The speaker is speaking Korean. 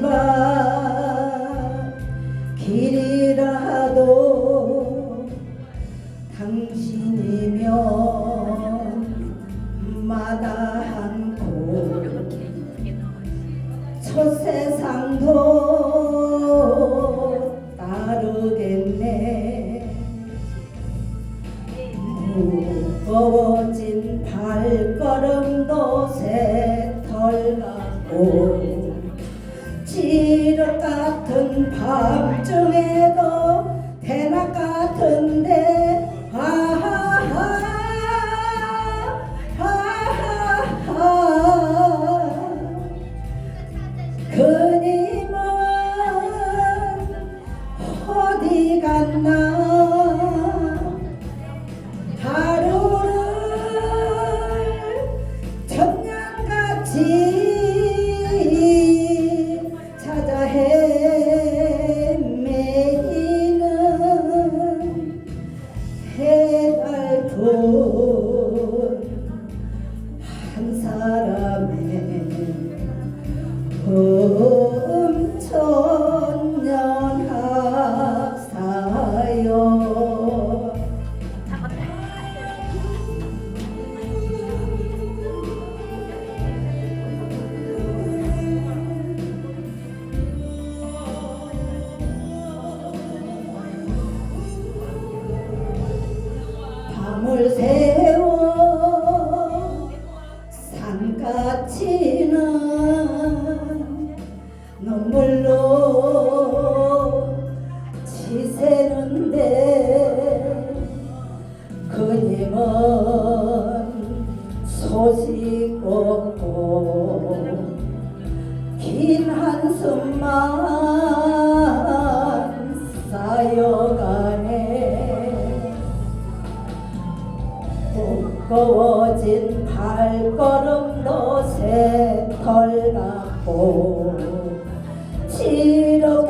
Bye. 다 물질 둘셋 주어진 발걸음도 새털 같고 지러